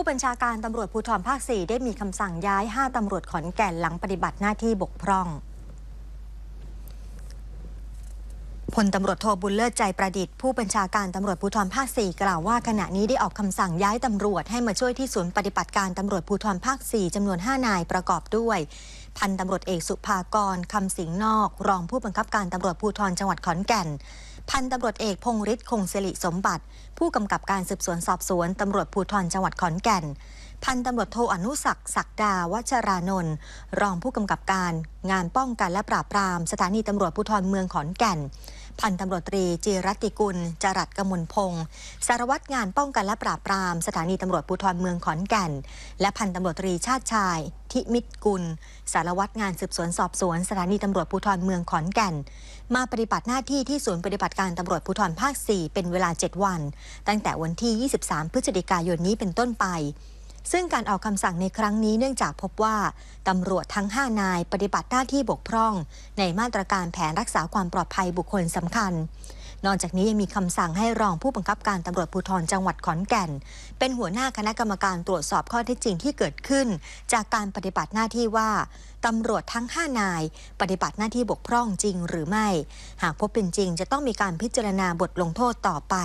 ผู้บัญชาการตำรวจภูธรภาค 4 ได้มีคำสั่งย้าย 5ตำรวจขอนแก่นหลังปฏิบัติหน้าที่บกพร่องพลตำรวจโทบุญเลิศใจประดิษฐ์ผู้บัญชาการตำรวจภูธรภาค 4 กล่าวว่าขณะนี้ได้ออกคำสั่งย้ายตำรวจให้มาช่วยที่ศูนย์ปฏิบัติการตำรวจภูธรภาค 4จำนวน 5 นายประกอบด้วย พันตำรวจเอกสุภากรคำสิงห์นอก รองผู้บังคับการตำรวจภูธรจังหวัดขอนแก่น พันตำรวจเอกพงฤทธิ์คงสิริสมบัติ ผู้กำกับการสืบสวนสอบสวนตำรวจภูธรจังหวัดขอนแก่น พันตำรวจโทอนุศักดิ์ศักดาวัชรานนท์รองผู้กำกับการ งานป้องกันและปราบปราม สถานีตำรวจภูธรเมืองขอนแก่น พันตำรวจตรีจิรติกุล จรัสกมลพงศ์สารวัตรงานป้องกันและปราบปราม สถานีตำรวจภูธรเมืองขอนแก่น และพันตำรวจตรีชาติชาย ทิมิตรกุล สารวัตรงานสืบสวนสอบสวน สถานีตำรวจภูธรเมืองขอนแก่น มาปฏิบัติหน้าที่ที่ศูนย์ปฏิบัติการตำรวจภูธรภาค 4 เป็นเวลา 7 วัน ตั้งแต่วันที่ 23 พฤศจิกายนนี้เป็นต้นไป ซึ่งการออกคำสั่งในครั้งนี้เนื่องจากพบว่าตำรวจทั้ง 5 นายปฏิบัติหน้าที่บกพร่อง ในมาตรการแผนรักษาความปลอดภัยบุคคลสำคัญ นอกจากนี้ยังมีคำสั่งให้รองผู้บังคับการตำรวจภูธรจังหวัดขอนแก่น เป็นหัวหน้าคณะกรรมการตรวจสอบข้อเท็จจริงที่เกิดขึ้น จากการปฏิบัติหน้าที่ว่าตำรวจทั้ง 5 นาย ปฏิบัติหน้าที่บกพร่องจริงหรือไม่ หากพบเป็นจริงจะต้องมีการพิจารณาบทลงโทษต่อไป